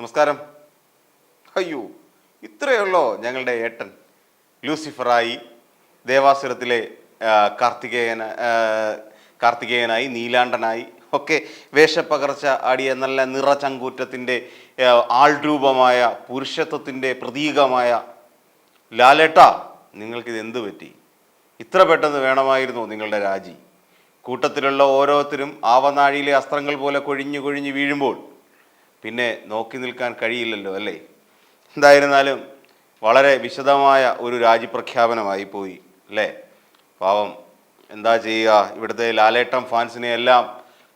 നമസ്കാരം. അയ്യോ ഇത്രയുള്ളോ ഞങ്ങളുടെ ഏട്ടൻ. ലൂസിഫറായി ദേവാസുരത്തിലെ കാർത്തികേയന കാർത്തികേയനായി നീലാണ്ടനായി ഒക്കെ വേഷപ്പകർച്ച ആടിയ നല്ല നിറചങ്കൂറ്റത്തിന്റെ ആൾരൂപമായ പുരുഷത്വത്തിന്റെ പ്രതീകമായ ലാലേട്ട നിങ്ങൾക്കിത് എന്ത് പറ്റി? ഇത്ര പെട്ടെന്ന് വേണമായിരുന്നു നിങ്ങളുടെ രാജി. കൂട്ടത്തിലുള്ള ഓരോരുത്തരും ആവനാഴിയിലെ അസ്ത്രങ്ങൾ പോലെ കൊഴിഞ്ഞു കൊഴിഞ്ഞു വീഴുമ്പോൾ പിന്നെ നോക്കി നിൽക്കാൻ കഴിയില്ലല്ലോ അല്ലേ? എന്തായിരുന്നാലും വളരെ വിശദമായ ഒരു രാജിപ്രഖ്യാപനമായി പോയി അല്ലേ? പാവം എന്താ ചെയ്യുക? ഇവിടുത്തെ ലാലേട്ടം ഫാൻസിനെ എല്ലാം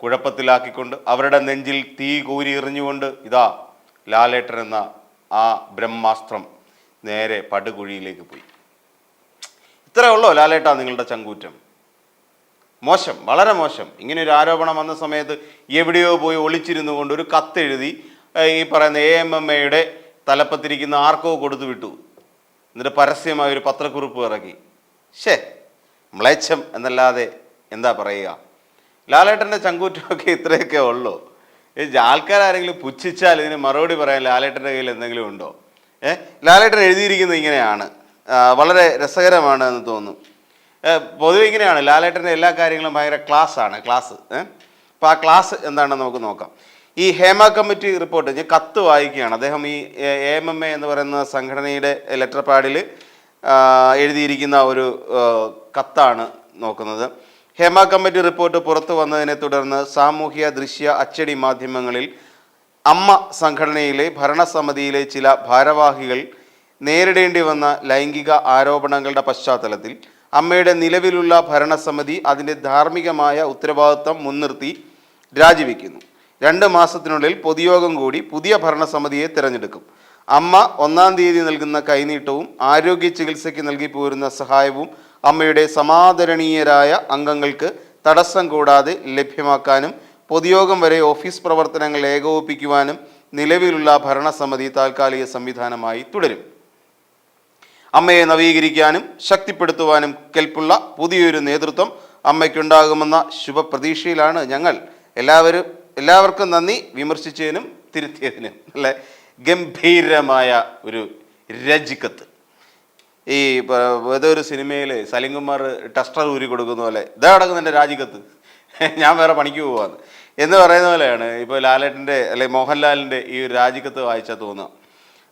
കുഴപ്പത്തിലാക്കിക്കൊണ്ട് അവരുടെ നെഞ്ചിൽ തീ കൂരി എറിഞ്ഞുകൊണ്ട് ഇതാ ലാലേട്ടൻ എന്ന ആ ബ്രഹ്മാസ്ത്രം നേരെ പടുകുഴിയിലേക്ക് പോയി. ഇത്രയേ ഉള്ളോ ലാലേട്ട നിങ്ങളുടെ ചങ്കൂറ്റം? മോശം വളരെ മോശം. ഇങ്ങനെ ഒരു ആരോപണം വന്ന സമയത്ത് എവിടെയോ പോയി ഒളിച്ചിരുന്നു കൊണ്ട് ഒരു കത്തെഴുതി ഈ പറയുന്ന എ എം എം എയുടെ തലപ്പത്തിരിക്കുന്ന ആർക്കോ കൊടുത്തു വിട്ടു. എന്നിട്ട് പരസ്യമായ ഒരു പത്രക്കുറിപ്പ് ഇറക്കി. ഷേ മ്ലേച്ഛം എന്നല്ലാതെ എന്താ പറയുക? ലാലേട്ടന്റെ ചങ്കൂറ്റമൊക്കെ ഇത്രയൊക്കെ ഉള്ളൂ? ഈ ആൾക്കാരാരെങ്കിലും പുച്ഛിച്ചാൽ ഇതിന് മറുപടി പറയാൻ ലാലേട്ടന്റെ കയ്യിൽ എന്തെങ്കിലും ഉണ്ടോ? ഏ ലാലേട്ടൻ എഴുതിയിരിക്കുന്നത് ഇങ്ങനെയാണ്. വളരെ രസകരമാണ് എന്ന് തോന്നുന്നു. ഏഹ് പൊതുവെ ഇങ്ങനെയാണ്. ലാലേട്ടന്റെ എല്ലാ കാര്യങ്ങളും ഭയങ്കര ക്ലാസ് ആണ് ക്ലാസ് അപ്പോൾ ആ ക്ലാസ് എന്താണെന്ന് നമുക്ക് നോക്കാം. ഈ ഹേമ കമ്മിറ്റി റിപ്പോർട്ട് ഞാൻ കത്ത് വായിക്കുകയാണ്. അദ്ദേഹം ഈ എ എം എം എ എന്ന് പറയുന്ന സംഘടനയുടെ ലെറ്റർ പാഡിൽ എഴുതിയിരിക്കുന്ന ഒരു കത്താണ് നോക്കുന്നത്. ഹേമ കമ്മിറ്റി റിപ്പോർട്ട് പുറത്തു വന്നതിനെ തുടർന്ന് സാമൂഹ്യ ദൃശ്യ അച്ചടി മാധ്യമങ്ങളിൽ അമ്മ സംഘടനയിലെ ഭരണസമിതിയിലെ ചില ഭാരവാഹികൾ നേരിടേണ്ടി വന്ന ലൈംഗിക ആരോപണങ്ങളുടെ പശ്ചാത്തലത്തിൽ അമ്മയുടെ നിലവിലുള്ള ഭരണസമിതി അതിന്റെ ധാർമ്മികമായ ഉത്തരവാദിത്വം മുൻനിർത്തി രാജിവെക്കുന്നു. രണ്ട് മാസത്തിനുള്ളിൽ പൊതുയോഗം കൂടി പുതിയ ഭരണസമിതിയെ തിരഞ്ഞെടുക്കും. അമ്മ ഒന്നാം തീയതി നൽകുന്ന കൈനീട്ടവും ആരോഗ്യ ചികിത്സയ്ക്ക് നൽകി പോരുന്ന സഹായവും അമ്മയുടെ സമാദരണീയരായ അംഗങ്ങൾക്ക് തടസ്സം കൂടാതെ ലഭ്യമാക്കാനും പൊതുയോഗം വരെ ഓഫീസ് പ്രവർത്തനങ്ങൾ ഏകോപിപ്പിക്കുവാനും നിലവിലുള്ള ഭരണസമിതി താൽക്കാലിക സംവിധാനമായി തുടരും. അമ്മയെ നവീകരിക്കാനും ശക്തിപ്പെടുത്തുവാനും കെൽപ്പുള്ള പുതിയൊരു നേതൃത്വം അമ്മയ്ക്കുണ്ടാകുമെന്ന ശുഭപ്രതീക്ഷയിലാണ് ഞങ്ങൾ. എല്ലാവരും എല്ലാവർക്കും നന്ദി. വിമർശിച്ചതിനും തിരുത്തിയതിനും. അല്ലെ? ഗംഭീരമായ ഒരു രജിക്കത്ത്. ഈ ഏതൊരു സിനിമയിൽ സലിംകുമാർ ടെസ്റ്റർ ഊരി കൊടുക്കുന്ന പോലെ ഇതാ എന്റെ രാജിക്കത്ത്. ഞാൻ വേറെ പണിക്ക് പോവാന്ന്. എന്ന് പറയുന്ന പോലെയാണ് ഇപ്പോൾ ലാലേട്ടന്റെ അല്ലെ മോഹൻലാലിന്റെ ഈ ഒരു രാജിക്കത്ത് വായിച്ചാൽ തോന്നുക.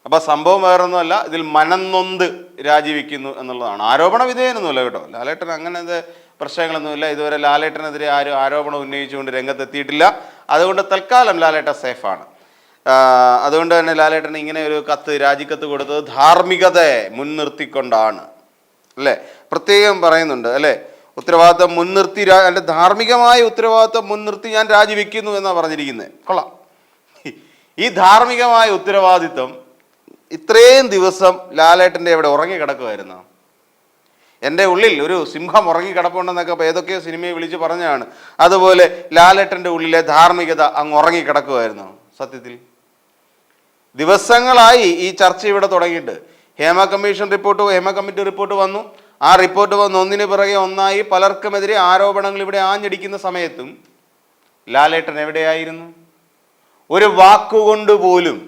അപ്പോൾ സംഭവം വേറൊന്നുമല്ല ഇതിൽ മനന്നൊന്ത് രാജിവെക്കുന്നു എന്നുള്ളതാണ്. ആരോപണ വിധേയനൊന്നുമില്ല കേട്ടോ. ലാലേട്ടൻ അങ്ങനത്തെ പ്രശ്നങ്ങളൊന്നുമില്ല. ഇതുവരെ ലാലേട്ടനെതിരെ ആരും ആരോപണം ഉന്നയിച്ചുകൊണ്ട് രംഗത്തെത്തിയിട്ടില്ല. അതുകൊണ്ട് തൽക്കാലം ലാലേട്ട സേഫാണ്. അതുകൊണ്ട് തന്നെ ലാലേട്ടൻ ഇങ്ങനെ ഒരു കത്ത് രാജിക്കത്ത് കൊടുത്തത് ധാർമ്മികതയെ മുൻനിർത്തിക്കൊണ്ടാണ്. അല്ലേ? പ്രത്യേകം പറയുന്നുണ്ട് അല്ലേ? ഉത്തരവാദിത്തം മുൻനിർത്തി അല്ലെ ധാർമ്മികമായ ഉത്തരവാദിത്തം മുൻനിർത്തി ഞാൻ രാജിവെക്കുന്നു എന്നാണ് പറഞ്ഞിരിക്കുന്നത് കൊള്ളാം. ഈ ധാർമ്മികമായ ഉത്തരവാദിത്തം ഇത്രയും ദിവസം ലാലേട്ടന്റെ അവിടെ ഉറങ്ങിക്കിടക്കുമായിരുന്നു എന്റെ ഉള്ളിൽ ഒരു സിംഹം ഉറങ്ങിക്കിടപ്പുണ്ടെന്നൊക്കെ ഏതൊക്കെയോ സിനിമയെ വിളിച്ച് പറഞ്ഞതാണ്. അതുപോലെ ലാലേട്ടന്റെ ഉള്ളിലെ ധാർമ്മികത അങ്ങ് ഉറങ്ങിക്കിടക്കുമായിരുന്നു സത്യത്തിൽ. ദിവസങ്ങളായി ഈ ചർച്ച ഇവിടെ തുടങ്ങിയിട്ട് Hema commission report Hema committee report വന്നു. ആ റിപ്പോർട്ട് വന്ന് ഒന്നിന് പിറകെ ഒന്നായി പലർക്കുമെതിരെ ആരോപണങ്ങൾ ഇവിടെ ആഞ്ഞടിക്കുന്ന സമയത്തും ലാലേട്ടൻ എവിടെയായിരുന്നു? ഒരു വാക്കുകൊണ്ട് പോലും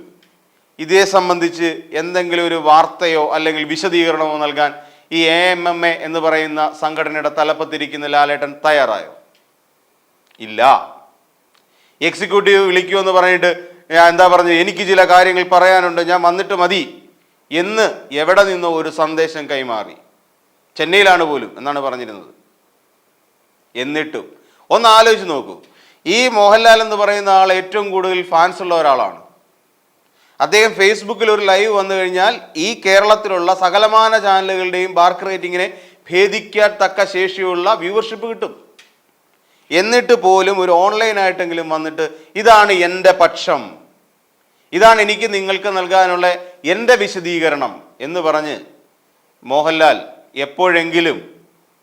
ഇതേ സംബന്ധിച്ച് എന്തെങ്കിലും ഒരു വാർത്തയോ അല്ലെങ്കിൽ വിശദീകരണമോ നൽകാൻ ഈ എ എം എം എ എന്ന് പറയുന്ന സംഘടനയുടെ തലപ്പത്തിരിക്കുന്ന ലാലേട്ടൻ തയ്യാറായോ? ഇല്ല. എക്സിക്യൂട്ടീവ് വിളിക്കുമെന്ന് പറഞ്ഞിട്ട് ഞാൻ എന്താ പറഞ്ഞു എനിക്ക് ചില കാര്യങ്ങൾ പറയാനുണ്ട് ഞാൻ വന്നിട്ട് മതി എന്ന് എവിടെ നിന്നോ ഒരു സന്ദേശം കൈമാറി. ചെന്നൈയിലാണ് പോലും എന്നാണ് പറഞ്ഞിരുന്നത്. എന്നിട്ടും ഒന്ന് ആലോചിച്ച് നോക്കൂ. ഈ മോഹൻലാൽ എന്ന് പറയുന്ന ആൾ ഏറ്റവും കൂടുതൽ ഫാൻസ് ഉള്ള ഒരാളാണ്. അദ്ദേഹം ഫേസ്ബുക്കിൽ ഒരു ലൈവ് വന്നു കഴിഞ്ഞാൽ ഈ കേരളത്തിലുള്ള സകലമാന ചാനലുകളുടെയും ബാർക്ക് റേറ്റിങ്ങിനെ ഭേദിക്കാൻ തക്ക ശേഷിയുള്ള വ്യൂവർഷിപ്പ് കിട്ടും. എന്നിട്ട് പോലും ഒരു ഓൺലൈനായിട്ടെങ്കിലും വന്നിട്ട് ഇതാണ് എന്റെ പക്ഷം. ഇതാണ് എനിക്ക് നിങ്ങൾക്ക് നൽകാനുള്ള എന്റെ വിശദീകരണം എന്ന് പറഞ്ഞ് മോഹൻലാൽ എപ്പോഴെങ്കിലും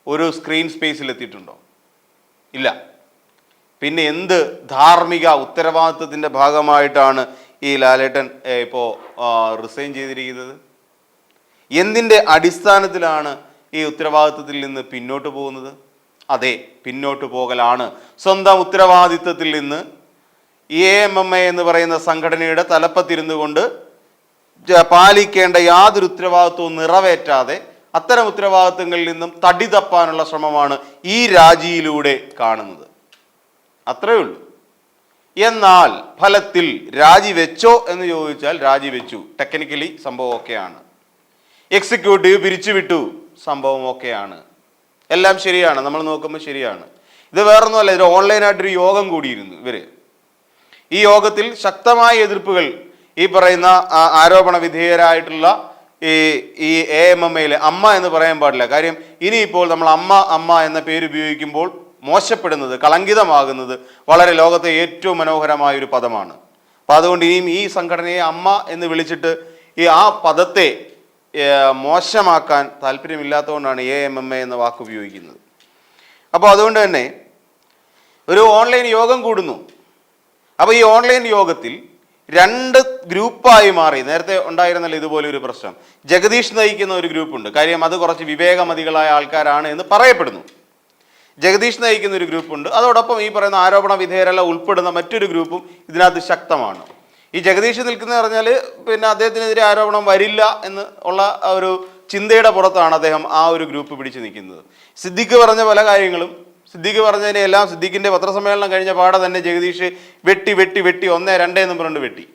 ഒരു സ്ക്രീൻ സ്പേസിൽ എത്തിയിട്ടുണ്ടോ? ഇല്ല. പിന്നെ എന്ത് ധാർമ്മിക ഉത്തരവാദിത്വത്തിന്റെ ഭാഗമായിട്ടാണ് ഈ ലാലേട്ടൻ ഇപ്പോൾ റിസൈൻ ചെയ്തിരിക്കുന്നത്? എന്തിന്റെ അടിസ്ഥാനത്തിലാണ് ഈ ഉത്തരവാദിത്വത്തിൽ നിന്ന് പിന്നോട്ട് പോകുന്നത്? അതെ പിന്നോട്ട് പോകലാണ്. സ്വന്തം ഉത്തരവാദിത്വത്തിൽ നിന്ന് എ എം എം എ എന്ന് പറയുന്ന സംഘടനയുടെ തലപ്പത്തിരുന്നു കൊണ്ട് പാലിക്കേണ്ട യാതൊരു ഉത്തരവാദിത്വവും നിറവേറ്റാതെ അത്തരം ഉത്തരവാദിത്വങ്ങളിൽ നിന്നും തടി തപ്പാനുള്ള ശ്രമമാണ് ഈ രാജിയിലൂടെ കാണുന്നത്. അത്രയേ ഉള്ളൂ. എന്നാൽ ഫലത്തിൽ രാജിവെച്ചോ എന്ന് ചോദിച്ചാൽ രാജിവെച്ചു. ടെക്നിക്കലി സംഭവം ഒക്കെയാണ് എക്സിക്യൂട്ടീവ് പിരിച്ചുവിട്ടു. സംഭവം ഒക്കെയാണ് എല്ലാം ശരിയാണ്. നമ്മൾ നോക്കുമ്പോൾ ശരിയാണ്. ഇത് വേറൊന്നുമല്ല ഇത് ഓൺലൈനായിട്ടൊരു യോഗം കൂടിയിരുന്നു ഇവർ. ഈ യോഗത്തിൽ ശക്തമായ എതിർപ്പുകൾ ഈ പറയുന്ന ആരോപണ വിധേയരായിട്ടുള്ള ഈ ഈ എ എം എം എയിലെ അമ്മ എന്ന് പറയാൻ പാടില്ല. കാര്യം ഇനിയിപ്പോൾ നമ്മൾ അമ്മ അമ്മ എന്ന പേര് ഉപയോഗിക്കുമ്പോൾ മോശപ്പെടുന്നത് കളങ്കിതമാകുന്നത് വളരെ ലോകത്തെ ഏറ്റവും മനോഹരമായ ഒരു പദമാണ്. അപ്പം അതുകൊണ്ട് ഇനിയും ഈ സംഘടനയെ അമ്മ എന്ന് വിളിച്ചിട്ട് ഈ ആ പദത്തെ മോശമാക്കാൻ താല്പര്യമില്ലാത്തതുകൊണ്ടാണ് എ എം എം എ എന്ന വാക്ക് ഉപയോഗിക്കുന്നത്. അപ്പോൾ അതുകൊണ്ട് തന്നെ ഒരു ഓൺലൈൻ യോഗം കൂടുന്നു. അപ്പോൾ ഈ ഓൺലൈൻ യോഗത്തിൽ രണ്ട് ഗ്രൂപ്പായി മാറി. നേരത്തെ ഉണ്ടായിരുന്നല്ലോ ഇതുപോലെ ഒരു പ്രശ്നം. ജഗദീഷ് നയിക്കുന്ന ഒരു ഗ്രൂപ്പുണ്ട്. കാര്യം അത് കുറച്ച് വിവേകമതികളായ ആൾക്കാരാണ് എന്ന് പറയപ്പെടുന്നു. ജഗദീഷ് നയിക്കുന്ന ഒരു ഗ്രൂപ്പുണ്ട്. അതോടൊപ്പം ഈ പറയുന്ന ആരോപണ വിധേയരെല്ലാം ഉൾപ്പെടുന്ന മറ്റൊരു ഗ്രൂപ്പും ഇതിനകത്ത് ശക്തമാണ്. ഈ ജഗദീഷ് നിൽക്കുന്ന പറഞ്ഞാൽ പിന്നെ അദ്ദേഹത്തിനെതിരെ ആരോപണം വരില്ല എന്ന് ഉള്ള ഒരു ചിന്തയുടെ പുറത്താണ് അദ്ദേഹം ആ ഒരു ഗ്രൂപ്പ് പിടിച്ചു നിൽക്കുന്നത്. സിദ്ദിഖ് പറഞ്ഞ പല കാര്യങ്ങളും സിദ്ദിഖ് പറഞ്ഞതിനെ എല്ലാം സിദ്ദിഖിന്റെ പത്രസമ്മേളനം കഴിഞ്ഞ പാടെ തന്നെ ജഗദീഷ് വെട്ടി വെട്ടി വെട്ടി ഒന്നേ രണ്ടേ എന്നും പറഞ്ഞിട്ട് വെട്ടി.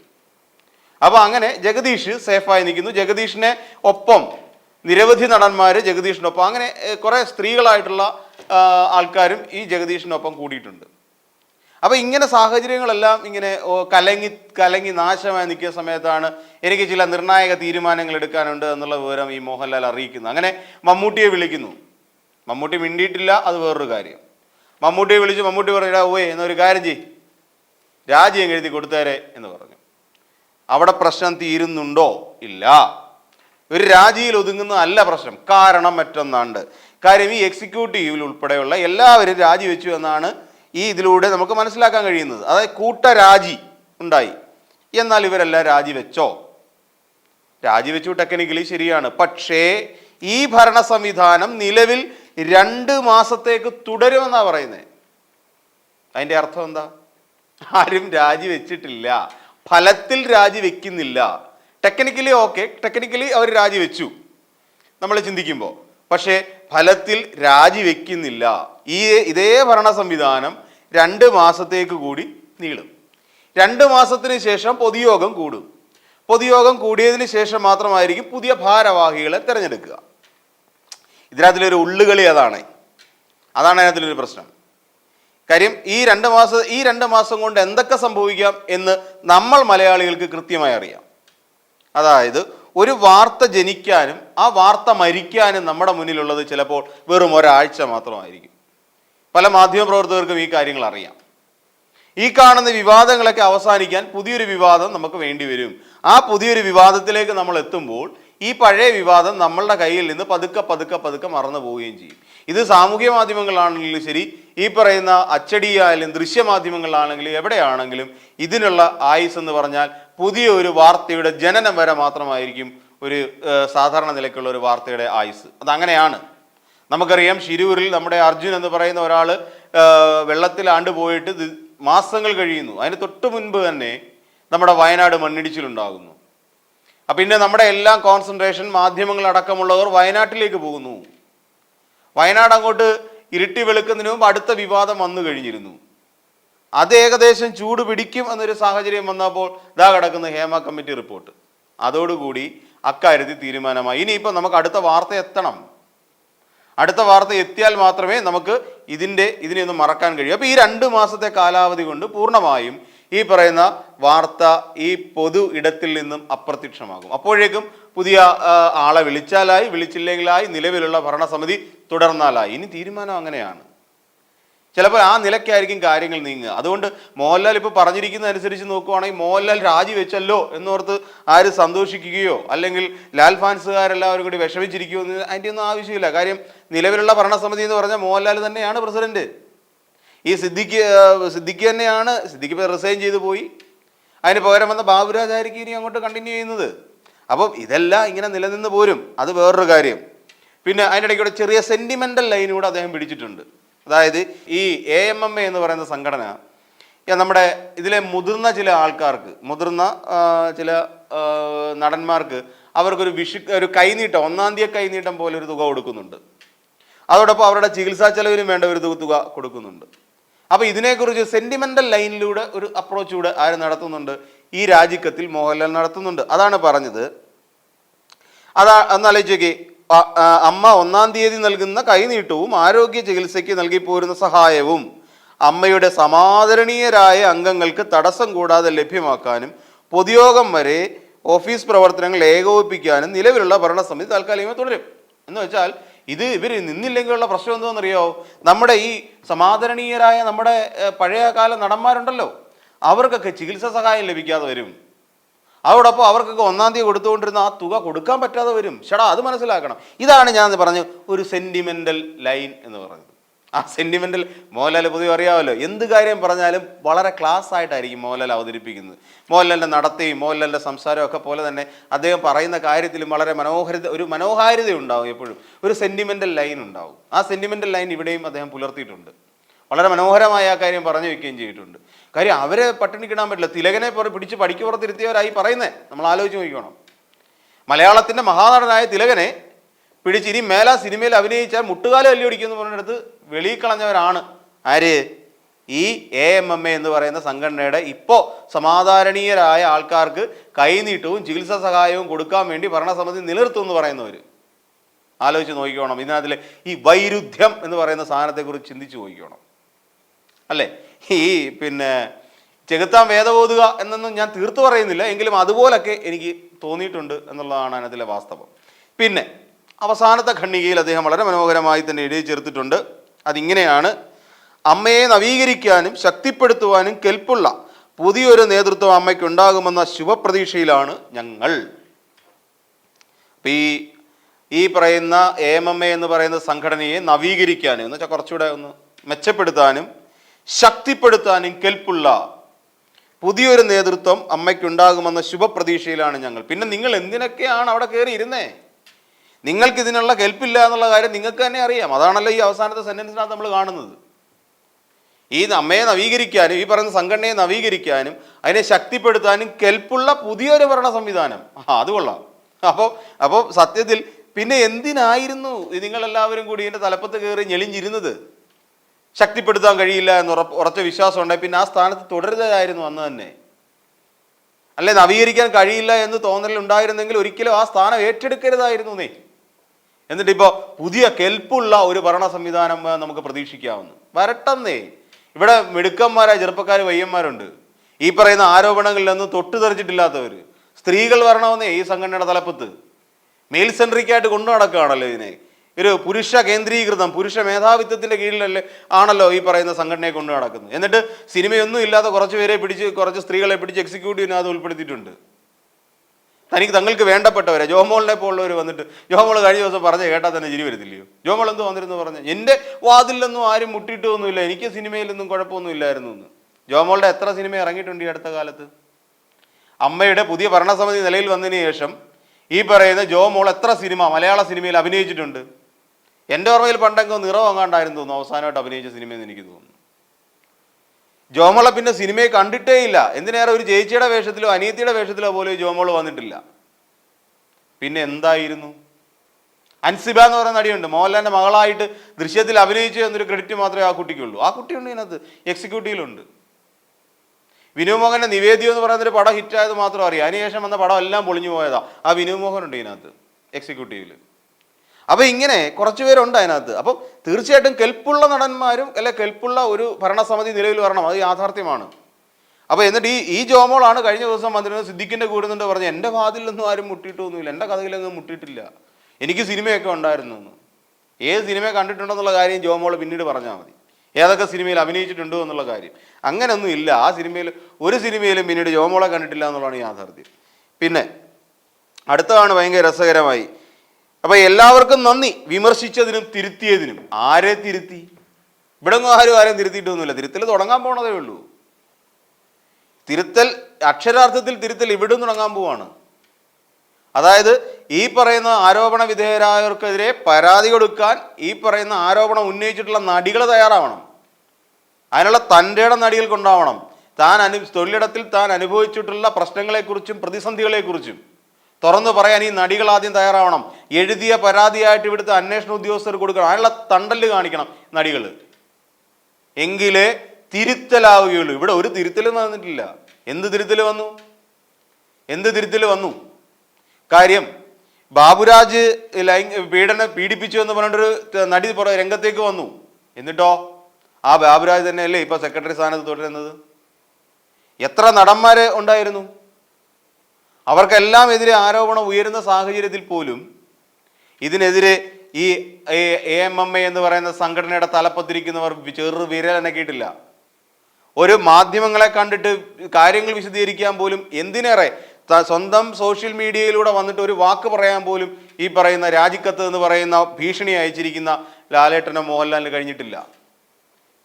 അപ്പോൾ അങ്ങനെ ജഗദീഷ് സേഫായി നിൽക്കുന്നു. ജഗദീഷിനെ ഒപ്പം നിരവധി നടന്മാർ ജഗദീഷിനൊപ്പം അങ്ങനെ കുറേ സ്ത്രീകളായിട്ടുള്ള ആൾക്കാരും ഈ ജഗദീഷിനൊപ്പം കൂടിയിട്ടുണ്ട്. അപ്പോൾ ഇങ്ങനെ സാഹചര്യങ്ങളെല്ലാം ഇങ്ങനെ കലങ്ങി കലങ്ങി നാശമായി നിൽക്കുന്ന സമയത്താണ് എനിക്ക് ചില നിർണായക തീരുമാനങ്ങൾ എടുക്കാനുണ്ട് എന്നുള്ള വിവരം ഈ മോഹൻലാൽ അറിയിക്കുന്നു അങ്ങനെ മമ്മൂട്ടിയെ വിളിക്കുന്നു. മമ്മൂട്ടി മിണ്ടിയിട്ടില്ല അത് വേറൊരു കാര്യം. മമ്മൂട്ടിയെ വിളിച്ച് മമ്മൂട്ടി പറഞ്ഞാ ഓയ് എന്നൊരു കാര്യം ചെയ് രാജി അങ്ങ് എഴുതി കൊടുത്തേരെ എന്ന് പറഞ്ഞു. അവിടെ പ്രശ്നം തീരുന്നുണ്ടോ? ഇല്ല. ഒരു രാജിയിൽ ഒതുങ്ങുന്നതല്ല പ്രശ്നം. കാരണം മറ്റൊന്നാണ്ട്. കാര്യം ഈ എക്സിക്യൂട്ടീവിൽ ഉൾപ്പെടെയുള്ള എല്ലാവരും രാജിവെച്ചു എന്നാണ് ഈ ഇതിലൂടെ നമുക്ക് മനസ്സിലാക്കാൻ കഴിയുന്നത്. അതായത് കൂട്ടരാജി ഉണ്ടായി. എന്നാൽ ഇവരെല്ലാം രാജിവെച്ചോ രാജിവെച്ചു ടെക്നിക്കലി ശരിയാണ്. പക്ഷേ ഈ ഭരണ സംവിധാനം നിലവിൽ രണ്ട് മാസത്തേക്ക് തുടരുമെന്നാ പറയുന്നത് അതിന്റെ അർത്ഥം എന്താ? ആരും രാജിവെച്ചിട്ടില്ല ഫലത്തിൽ രാജിവെക്കുന്നില്ല ടെക്നിക്കലി ഓക്കെ ടെക്നിക്കലി അവർ രാജിവെച്ചു. നമ്മൾ ചിന്തിക്കുമ്പോൾ പക്ഷേ ഫലത്തിൽ രാജിവെക്കുന്നില്ല. ഈ ഇതേ ഭരണ സംവിധാനം രണ്ട് മാസത്തേക്ക് കൂടി നീളും. രണ്ട് മാസത്തിന് ശേഷം പൊതുയോഗം കൂടും. പൊതുയോഗം കൂടിയതിന് ശേഷം മാത്രമായിരിക്കും പുതിയ ഭാരവാഹികളെ തിരഞ്ഞെടുക്കുക. ഇതിനകത്തിലൊരു ഉള്ളുകളി അതാണ്. അതാണ് അതിനകത്തിലൊരു പ്രശ്നം. കാര്യം ഈ രണ്ട് മാസം ഈ രണ്ട് മാസം കൊണ്ട് എന്തൊക്കെ സംഭവിക്കാം എന്ന് നമ്മൾ മലയാളികൾക്ക് കൃത്യമായി അറിയാം. അതായത് ഒരു വാർത്ത ജനിക്കാനും ആ വാർത്ത മരിക്കാനും നമ്മുടെ മുന്നിലുള്ളത് ചിലപ്പോൾ വെറും ഒരാഴ്ച മാത്രമായിരിക്കും. പല മാധ്യമപ്രവർത്തകർക്കും ഈ കാര്യങ്ങൾ അറിയാം. ഈ കാണുന്ന വിവാദങ്ങളൊക്കെ അവസാനിക്കാൻ പുതിയൊരു വിവാദം നമുക്ക് വേണ്ടി വരും. ആ പുതിയൊരു വിവാദത്തിലേക്ക് നമ്മൾ എത്തുമ്പോൾ ഈ പഴയ വിവാദം നമ്മളുടെ കയ്യിൽ നിന്ന് പതുക്കെ പതുക്കെ പതുക്കെ മറന്നു പോവുകയും ചെയ്യും. ഇത് സാമൂഹ്യ മാധ്യമങ്ങളാണെങ്കിലും ശരി ഈ പറയുന്ന അച്ചടിയായാലും ദൃശ്യമാധ്യമങ്ങളാണെങ്കിലും എവിടെയാണെങ്കിലും ഇതിനുള്ള ആയുസ് എന്ന് പറഞ്ഞാൽ പുതിയ ഒരു വാർത്തയുടെ ജനനം വരെ മാത്രമായിരിക്കും ഒരു സാധാരണ നിലയ്ക്കുള്ള ഒരു വാർത്തയുടെ ആയുസ്. അതങ്ങനെയാണ്. നമുക്കറിയാം ശിരൂരിൽ നമ്മുടെ അർജുൻ എന്ന് പറയുന്ന ഒരാൾ വെള്ളത്തിൽ ആണ്ടുപോയിട്ട് മാസങ്ങൾ കഴിയുന്നു. അതിന് തൊട്ട് മുൻപ് തന്നെ നമ്മുടെ വയനാട് മണ്ണിടിച്ചിലുണ്ടാകുന്നു. പിന്നെ നമ്മുടെ എല്ലാം കോൺസെൻട്രേഷൻ മാധ്യമങ്ങളടക്കമുള്ളവർ വയനാട്ടിലേക്ക് പോകുന്നു. വയനാട് അങ്ങോട്ട് ഇരുട്ടി വെളുക്കുന്നതിന് മുമ്പ് അടുത്ത വിവാദം വന്നു കഴിഞ്ഞിരുന്നു. അത് ഏകദേശം ചൂട് പിടിക്കും എന്നൊരു സാഹചര്യം വന്നപ്പോൾ ഇതാ കിടക്കുന്ന ഹേമ കമ്മിറ്റി റിപ്പോർട്ട്. അതോടുകൂടി അക്കാര്യത്തിൽ തീരുമാനമായി. ഇനിയിപ്പോൾ നമുക്ക് അടുത്ത വാർത്ത എത്തണം. അടുത്ത വാർത്ത എത്തിയാൽ മാത്രമേ നമുക്ക് ഇതിന്റെ ഇതിനെ മറക്കാൻ കഴിയൂ. അപ്പോൾ ഈ രണ്ട് മാസത്തെ കാലാവധി കൊണ്ട് പൂർണമായും ഈ പറയുന്ന വാർത്ത ഈ പൊതു ഇടത്തിൽ നിന്നും അപ്രത്യക്ഷമാകും. അപ്പോഴേക്കും പുതിയ ആളെ വിളിച്ചാലായി വിളിച്ചില്ലെങ്കിലായി നിലവിലുള്ള ഭരണസമിതി തുടർന്നാലായി. ഇനി തീരുമാനം അങ്ങനെയാണ്. ചിലപ്പോൾ ആ നിലയ്ക്കായിരിക്കും കാര്യങ്ങൾ നീങ്ങുക. അതുകൊണ്ട് മോഹൻലാൽ ഇപ്പോൾ പറഞ്ഞിരിക്കുന്നതനുസരിച്ച് നോക്കുവാണെങ്കിൽ മോഹൻലാൽ രാജിവെച്ചല്ലോ എന്നോർത്ത് ആര് സന്തോഷിക്കുകയോ അല്ലെങ്കിൽ ലാൽ ഫാൻസുകാരെല്ലാവരും കൂടി വിഷമിച്ചിരിക്കുകയോ അതിന്റെ ഒന്നും ആവശ്യമില്ല. കാര്യം നിലവിലുള്ള ഭരണസമിതി എന്ന് പറഞ്ഞാൽ മോഹൻലാൽ തന്നെയാണ് പ്രസിഡന്റ്. ഈ സിദ്ദിഖ് സിദ്ധിക്ക് തന്നെയാണ് സിദ്ദിഖ് ഇപ്പോൾ റിസൈൻ ചെയ്തു പോയി. അതിന് പകരം വന്ന ബാബുരാജായിരിക്കും ഇനി അങ്ങോട്ട് കണ്ടിന്യൂ ചെയ്യുന്നത്. അപ്പം ഇതെല്ലാം ഇങ്ങനെ നിലനിന്ന് പോരും. അത് വേറൊരു കാര്യം. പിന്നെ അതിന്റെ ഇടയ്ക്കൂടെ ചെറിയ സെന്റിമെന്റൽ ലൈനിലൂടെ അദ്ദേഹം പിടിച്ചിട്ടുണ്ട്. അതായത് ഈ എ എം എം എ എന്ന് പറയുന്ന സംഘടന നമ്മുടെ ഇതിലെ മുതിർന്ന ചില ആൾക്കാർക്ക് മുതിർന്ന ചില നടന്മാർക്ക് അവർക്കൊരു വിഷു ഒരു കൈനീട്ടം ഒന്നാം തീയതി കൈനീട്ടം പോലെ ഒരു തുക കൊടുക്കുന്നുണ്ട്. അതോടൊപ്പം അവരുടെ ചികിത്സാ ചെലവിനും വേണ്ട ഒരു തുക കൊടുക്കുന്നുണ്ട്. അപ്പോൾ ഇതിനെക്കുറിച്ച് സെന്റിമെന്റൽ ലൈനിലൂടെ ഒരു അപ്രോച്ചിലൂടെ ആര് നടത്തുന്നുണ്ട്? ഈ രാജിക്കത്തിൽ മോഹൻലാൽ നടത്തുന്നുണ്ട്. അതാണ് പറഞ്ഞത്. അതാ ഒന്നാലോചിച്ചേക്ക്. അമ്മ ഒന്നാം തീയതി നൽകുന്ന കൈനീട്ടവും ആരോഗ്യ ചികിത്സയ്ക്ക് നൽകി പോരുന്ന സഹായവും അമ്മയുടെ സമാദരണീയരായ അംഗങ്ങൾക്ക് തടസ്സം കൂടാതെ ലഭ്യമാക്കാനും പൊതുയോഗം വരെ ഓഫീസ് പ്രവർത്തനങ്ങൾ ഏകോപിപ്പിക്കാനും നിലവിലുള്ള ഭരണസമിതി താൽക്കാലികമായി തുടരും. എന്ന് വെച്ചാൽ ഇത് ഇവർ നിന്നില്ലെങ്കിലുള്ള പ്രശ്നം എന്താണെന്നറിയോ നമ്മുടെ ഈ സമാദരണീയരായ നമ്മുടെ പഴയകാല പഴയ കാല നടന്മാരുണ്ടല്ലോ. അവർക്കൊക്കെ ചികിത്സ സഹായം ലഭിക്കാതെ വരും. അതോടൊപ്പം അവർക്കൊക്കെ ഒന്നാം തീയതി കൊടുത്തുകൊണ്ടിരുന്ന ആ തുക കൊടുക്കാൻ പറ്റാതെ വരും. ചേടാ അത് മനസ്സിലാക്കണം. ഇതാണ് ഞാൻ പറഞ്ഞു ഒരു സെന്റിമെന്റൽ ലൈൻ എന്ന് പറഞ്ഞത്. ആ സെന്റിമെന്റൽ മോഹൻലാൽ പൊതുവെ അറിയാമല്ലോ. എന്ത് കാര്യം പറഞ്ഞാലും വളരെ ക്ലാസ് ആയിട്ടായിരിക്കും മോഹൻലാൽ അവതരിപ്പിക്കുന്നത്. മോഹൻലാലിന്റെ നടത്തിയും മോഹൻലാലിന്റെ സംസാരവും ഒക്കെ പോലെ തന്നെ അദ്ദേഹം പറയുന്ന കാര്യത്തിലും വളരെ മനോഹരിത ഒരു മനോഹാരിത ഉണ്ടാവും എപ്പോഴും. ഒരു സെന്റിമെന്റൽ ലൈൻ ഉണ്ടാവും. ആ സെന്റിമെന്റൽ ലൈൻ ഇവിടെയും അദ്ദേഹം പുലർത്തിയിട്ടുണ്ട്. വളരെ മനോഹരമായ ആ കാര്യം പറഞ്ഞു വെക്കുകയും ചെയ്തിട്ടുണ്ട്. കാര്യം അവരെ പട്ടിണിക്കിടാൻ പറ്റില്ല. തിലകനെ പിടിച്ച് പടിക്ക് പുറത്തിരുത്തിയവരായി പറയുന്നേ. നമ്മൾ ആലോചിച്ച് നോക്കണം മലയാളത്തിന്റെ മഹാനടനായ തിലകനെ പിടിച്ച് ഇനി മേല സിനിമയിൽ അഭിനയിച്ചാൽ മുട്ടുകാലം അല്ലി എന്ന് പറഞ്ഞിടത്ത് വെളി കളഞ്ഞവരാണ് ആര്? ഈ എ എം എം എ എന്ന് പറയുന്ന സംഘടനയുടെ ഇപ്പോൾ സമാധാരണീയരായ ആൾക്കാർക്ക് കൈനീട്ടവും ചികിത്സാ സഹായവും കൊടുക്കാൻ വേണ്ടി ഭരണസമിതി നിലനിർത്തും എന്ന് പറയുന്നവർ ആലോചിച്ച് നോക്കിക്കോണം. ഇതിനകത്തിൽ ഈ വൈരുദ്ധ്യം എന്ന് പറയുന്ന സാധനത്തെക്കുറിച്ച് ചിന്തിച്ച് നോക്കിക്കോണം. അല്ലേ? ഈ പിന്നെ ചെകുത്താൻ വേദബോധുക എന്നൊന്നും ഞാൻ തീർത്തു പറയുന്നില്ല. എങ്കിലും അതുപോലൊക്കെ എനിക്ക് തോന്നിയിട്ടുണ്ട് എന്നുള്ളതാണ് അതിനകത്തിലെ വാസ്തവം. പിന്നെ അവസാനത്തെ ഖണ്ഡികയിൽ അദ്ദേഹം വളരെ മനോഹരമായി തന്നെ എഴുതി ചേർത്തിട്ടുണ്ട് അതിങ്ങനെയാണ് അമ്മയെ നവീകരിക്കാനും ശക്തിപ്പെടുത്തുവാനും കെൽപ്പുള്ള പുതിയൊരു നേതൃത്വം അമ്മയ്ക്ക് ഉണ്ടാകുമെന്ന ശുഭപ്രതീക്ഷയിലാണ് ഞങ്ങൾ. ഈ ഈ പറയുന്ന എ എം എം എ എന്ന് പറയുന്ന സംഘടനയെ നവീകരിക്കാനും എന്ന് വെച്ചാൽ കുറച്ചുകൂടെ ഒന്ന് മെച്ചപ്പെടുത്താനും ശക്തിപ്പെടുത്താനും കെൽപ്പുള്ള പുതിയൊരു നേതൃത്വം അമ്മയ്ക്കുണ്ടാകുമെന്ന ശുഭപ്രതീക്ഷയിലാണ് ഞങ്ങൾ. പിന്നെ നിങ്ങൾ എന്തിനൊക്കെയാണ് അവിടെ കയറി ഇരുന്നേ നിങ്ങൾക്ക് ഇതിനുള്ള കെൽപ്പില്ല എന്നുള്ള കാര്യം നിങ്ങൾക്ക് തന്നെ അറിയാം. അതാണല്ലോ ഈ അവസാനത്തെ സെന്റൻസിനകത്ത് നമ്മൾ കാണുന്നത്. ഈ അമ്മയെ നവീകരിക്കാനും ഈ പറയുന്ന സംഘടനയെ നവീകരിക്കാനും അതിനെ ശക്തിപ്പെടുത്താനും കെൽപ്പുള്ള പുതിയൊരു ഭരണ സംവിധാനം. അത് കൊള്ളാം. അപ്പോൾ അപ്പോൾ സത്യത്തിൽ പിന്നെ എന്തിനായിരുന്നു നിങ്ങളെല്ലാവരും കൂടി ഇതിന്റെ തലപ്പത്ത് കയറി ഞെളിഞ്ഞിരുന്നത്? ശക്തിപ്പെടുത്താൻ കഴിയില്ല എന്ന് ഉറപ്പ് ഉറച്ച വിശ്വാസം ഉണ്ടായി. പിന്നെ ആ സ്ഥാനത്ത് തുടരുകയായിരുന്നു അന്ന് തന്നെ. അല്ലെ നവീകരിക്കാൻ കഴിയില്ല എന്ന് തോന്നലുണ്ടായിരുന്നെങ്കിൽ ഒരിക്കലും ആ സ്ഥാനം ഏറ്റെടുക്കരുതായിരുന്നു നീ. എന്നിട്ട് ഇപ്പോൾ പുതിയ കെൽപ്പുള്ള ഒരു ഭരണ സംവിധാനം നമുക്ക് പ്രതീക്ഷിക്കാവുന്നു. വരട്ടെന്നേ. ഇവിടെ മിടുക്കന്മാരായ ചെറുപ്പക്കാർ വയ്യന്മാരുണ്ട് ഈ പറയുന്ന ആരോപണങ്ങളിലൊന്നും തൊട്ടു തെറിച്ചിട്ടില്ലാത്തവർ സ്ത്രീകൾ വരണമെന്നേ ഈ സംഘടനയുടെ തലപ്പത്ത്. മെയിൽ സെൻട്രിക്കായിട്ട് കൊണ്ടു നടക്കുകയാണല്ലോ ഇതിനെ. ഒരു പുരുഷ കേന്ദ്രീകൃതം പുരുഷ മേധാവിത്വത്തിന്റെ കീഴിലല്ലേ ആണല്ലോ ഈ പറയുന്ന സംഘടനയെ കൊണ്ടു നടക്കുന്നത്. എന്നിട്ട് സിനിമയൊന്നും ഇല്ലാതെ കുറച്ച് പേരെ പിടിച്ച് കുറച്ച് സ്ത്രീകളെ പിടിച്ച് എക്സിക്യൂട്ടീവിനകത്ത് ഉൾപ്പെടുത്തിയിട്ടുണ്ട്. തനിക്ക് തങ്ങൾക്ക് വേണ്ടപ്പെട്ടവരെ. ജോമോളിനെ പോലുള്ളവർ വന്നിട്ട് ജോമോൾ കഴിഞ്ഞ ദിവസം പറഞ്ഞ് കേട്ടാൽ തന്നെ ചിരി വരുത്തില്ലയോ? ജോമോൾ എന്ത് വന്നിരുന്നു പറഞ്ഞു എന്റെ വാതിലൊന്നും ആരും മുട്ടിയിട്ടൊന്നുമില്ല എനിക്ക് സിനിമയിലൊന്നും കുഴപ്പമൊന്നും ഇല്ലായിരുന്നു എന്ന്. ജോമോളുടെ എത്ര സിനിമ ഇറങ്ങിയിട്ടുണ്ട് ഈ അടുത്ത കാലത്ത്? അമ്മയുടെ പുതിയ ഭരണസമിതി നിലയിൽ വന്നതിന് ശേഷം ഈ പറയുന്ന ജോമോൾ എത്ര സിനിമ മലയാള സിനിമയിൽ അഭിനയിച്ചിട്ടുണ്ട്? എന്റെ ഓർമ്മയിൽ പണ്ടെങ്കിൽ നിറം അങ്ങാണ്ടായിരുന്നു തോന്നുന്നു അവസാനമായിട്ട് അഭിനയിച്ച സിനിമയെന്ന് എനിക്ക് തോന്നുന്നു. ജോമോളെ പിന്നെ സിനിമയെ കണ്ടിട്ടേ ഇല്ല എന്തിനേറെ ഒരു ചേച്ചിയുടെ വേഷത്തിലോ അനിയത്തിയുടെ വേഷത്തിലോ പോലും ഈ ജോമോൾ വന്നിട്ടില്ല. പിന്നെ എന്തായിരുന്നു? അൻസിബ എന്ന് പറയുന്ന നടിയുണ്ട്. മോഹൻലാലിന്റെ മകളായിട്ട് ദൃശ്യത്തിൽ അഭിനയിച്ചു എന്നൊരു ക്രെഡിറ്റ് മാത്രമേ ആ കുട്ടിക്കുള്ളൂ. ആ കുട്ടിയുണ്ട് ഇതിനകത്ത്. എക്സിക്യൂട്ടീവിലുണ്ട്. വിനുമോഹന്റെ നിവേദ്യം എന്ന് പറയുന്നൊരു പടം ഹിറ്റായത് മാത്രം അറിയാം. അതിനുശേഷം വന്ന പടം എല്ലാം പൊളിഞ്ഞു പോയതാണ് ആ വിനുമോഹൻ ഉണ്ട് ഇതിനകത്ത് എക്സിക്യൂട്ടീവിൽ അപ്പൊ ഇങ്ങനെ കുറച്ച് പേരുണ്ട് അതിനകത്ത്. അപ്പം തീർച്ചയായിട്ടും കെൽപ്പുള്ള നടന്മാരും അല്ലെ കെൽപ്പുള്ള ഒരു ഭരണസമിതി നിലവിൽ വരണം. അത് യാഥാർത്ഥ്യമാണ്. അപ്പൊ എന്നിട്ട് ഈ ഈ ജോമോളാണ് കഴിഞ്ഞ ദിവസം വന്നിരുന്നത് സിദ്ദിഖിന്റെ കൂടുന്നുണ്ട് പറഞ്ഞ് എന്റെ വാതിലൊന്നും ആരും മുട്ടിയിട്ടൊന്നുമില്ല. എന്റെ കഥയിലൊന്നും മുട്ടിയിട്ടില്ല. എനിക്ക് സിനിമയൊക്കെ ഉണ്ടായിരുന്നു എന്ന്. ഏത് സിനിമ കണ്ടിട്ടുണ്ടെന്നുള്ള കാര്യം ജോമോൾ പിന്നീട് പറഞ്ഞാൽ മതി. ഏതൊക്കെ സിനിമയിൽ അഭിനയിച്ചിട്ടുണ്ടോ എന്നുള്ള കാര്യം. അങ്ങനെയൊന്നും ഇല്ല. ആ സിനിമയിൽ ഒരു സിനിമയിലും പിന്നീട് ജോമോളെ കണ്ടിട്ടില്ല എന്നുള്ളതാണ് യാഥാർത്ഥ്യം. പിന്നെ അടുത്തതാണ് ഭയങ്കര രസകരമായി. അപ്പൊ എല്ലാവർക്കും നന്ദി. വിമർശിച്ചതിനും തിരുത്തിയതിനും. ആരെ തിരുത്തി? ഇവിടെ ഒന്നും ആരും ആരെയും തിരുത്തിയിട്ടൊന്നുമില്ല. തിരുത്തൽ തുടങ്ങാൻ പോണതേ ഉള്ളൂ. തിരുത്തൽ അക്ഷരാർത്ഥത്തിൽ തിരുത്തൽ ഇവിടെ തുടങ്ങാൻ പോവാണ്. അതായത് ഈ പറയുന്ന ആരോപണ വിധേയരായവർക്കെതിരെ പരാതി കൊടുക്കാൻ ഈ പറയുന്ന ആരോപണം ഉന്നയിച്ചിട്ടുള്ള നടികൾ തയ്യാറാവണം. അതിനുള്ള തന്റെ നടികൾ കൊണ്ടാവണം. താൻ അനു തൊഴിലിടത്തിൽ താൻ അനുഭവിച്ചിട്ടുള്ള പ്രശ്നങ്ങളെക്കുറിച്ചും പ്രതിസന്ധികളെക്കുറിച്ചും. തുറന്നു പറയാൻ ഈ നടികൾ ആദ്യം തയ്യാറാവണം. എഴുതിയ പരാതിയായിട്ട് ഇവിടുത്തെ അന്വേഷണ ഉദ്യോഗസ്ഥർ കൊടുക്കണം. അതിനുള്ള തണ്ടൽ കാണിക്കണം നടികൾ. എങ്കിലേ തിരുത്തലാവുകയുള്ളൂ. ഇവിടെ ഒരു തിരുത്തലും നടന്നിട്ടില്ല. എന്ത് തിരുത്തൽ വന്നു? എന്ത് തിരുത്തൽ വന്നു? കാര്യം ബാബുരാജ് ലൈംഗ പീഡന പീഡിപ്പിച്ചു എന്ന് പറഞ്ഞിട്ടൊരു നടി പുറ രംഗത്തേക്ക് വന്നു. എന്നിട്ടോ? ആ ബാബുരാജ് തന്നെയല്ലേ ഇപ്പൊ സെക്രട്ടറി സ്ഥാനത്ത് തുടരുന്നത്? എത്ര നടന്മാരെ ഉണ്ടായിരുന്നു? അവർക്കെല്ലാം എതിരെ ആരോപണം ഉയരുന്ന സാഹചര്യത്തിൽ പോലും ഇതിനെതിരെ ഈ എ എം എം എ എന്ന് പറയുന്ന സംഘടനയുടെ തലപ്പത്തിരിക്കുന്നവർ ചെറു വിരലനക്കിയിട്ടില്ല ഒരു മാധ്യമങ്ങളെ കണ്ടിട്ട് കാര്യങ്ങൾ വിശദീകരിക്കാൻ പോലും എന്തിനേറെ സ്വന്തം സോഷ്യൽ മീഡിയയിലൂടെ വന്നിട്ട് ഒരു വാക്ക് പറയാൻ പോലും ഈ പറയുന്ന രാജിക്കത്ത് എന്ന് പറയുന്ന ഭീഷണി അയച്ചിരിക്കുന്ന ലാലേട്ടനോ മോഹൻലാലിന് കഴിഞ്ഞിട്ടില്ല.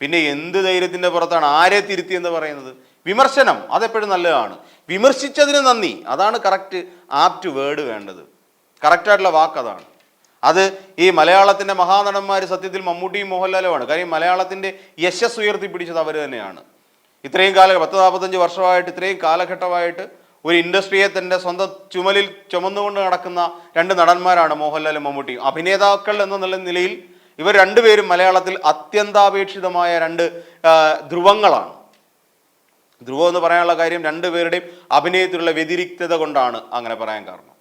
പിന്നെ എന്ത് ധൈര്യത്തിന്റെ പുറത്താണ് ആരെ തിരുത്തി എന്ന് പറയുന്നത്? വിമർശനം അതെപ്പോഴും നല്ലതാണ്. വിമർശിച്ചതിന് നന്ദി. അതാണ് കറക്റ്റ് ആപ്റ്റ് വേർഡ് വേണ്ടത്. കറക്റ്റായിട്ടുള്ള വാക്ക് അതാണ്. അത് ഈ മലയാളത്തിന്റെ മഹാനടന്മാർ സത്യത്തിൽ മമ്മൂട്ടിയും മോഹൻലാലുമാണ്. കാര്യം മലയാളത്തിന്റെ യശസ് ഉയർത്തിപ്പിടിച്ചത് അവർ തന്നെയാണ്. ഇത്രയും കാല പത്ത് നാൽപ്പത്തഞ്ച് വർഷമായിട്ട് ഇത്രയും കാലഘട്ടമായിട്ട് ഒരു ഇൻഡസ്ട്രിയെ തന്നെ സ്വന്തം ചുമലിൽ ചുമന്നുകൊണ്ട് നടക്കുന്ന രണ്ട് നടന്മാരാണ് മോഹൻലാലും മമ്മൂട്ടിയും. അഭിനേതാക്കൾ എന്നുള്ള നിലയിൽ ഇവർ രണ്ടുപേരും മലയാളത്തിൽ അത്യന്താപേക്ഷിതമായ രണ്ട് ധ്രുവങ്ങളാണ്. ധ്രുവം എന്ന് പറയാനുള്ള കാര്യം രണ്ടുപേരുടെയും അഭിനയത്തിലുള്ള വ്യതിരിക്തത കൊണ്ടാണ് അങ്ങനെ പറയാൻ കാരണം.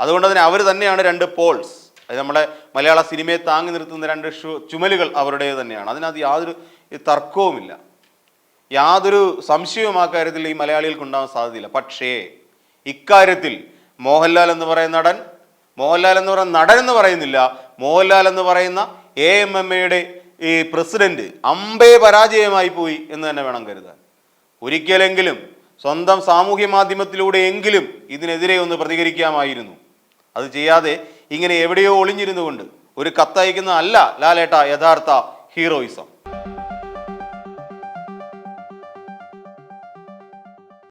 അതുകൊണ്ട് തന്നെ അവർ തന്നെയാണ് രണ്ട് പോൾസ്. അത് നമ്മുടെ മലയാള സിനിമയെ താങ്ങി നിർത്തുന്ന രണ്ട് ചുമലുകൾ അവരുടേത് തന്നെയാണ്. അതിനകത്ത് യാതൊരു തർക്കവുമില്ല. യാതൊരു സംശയവും ആ കാര്യത്തിൽ ഈ മലയാളികൾക്ക് ഉണ്ടാകാൻ സാധ്യതയില്ല. പക്ഷേ ഇക്കാര്യത്തിൽ മോഹൻലാൽ എന്ന് പറയുന്ന നടൻ മോഹൻലാൽ എന്ന് പറയുന്ന നടൻ എന്ന് പറയുന്നില്ല. മോഹൻലാൽ എന്ന് പറയുന്ന എ എം എം എയുടെ ഈ പ്രസിഡന്റ് അമ്പേ പരാജയമായി പോയി എന്ന് തന്നെ വേണം കരുതാൻ. ഒരിക്കലെങ്കിലും സ്വന്തം സാമൂഹ്യ മാധ്യമത്തിലൂടെ എങ്കിലും ഇതിനെതിരെ ഒന്ന് പ്രതികരിക്കാമായിരുന്നു. അത് ചെയ്യാതെ ഇങ്ങനെ എവിടെയോ ഒളിഞ്ഞിരുന്നു കൊണ്ട് ഒരു കത്തയക്കുന്ന അല്ല ലാലേട്ട യഥാർത്ഥ ഹീറോയിസം.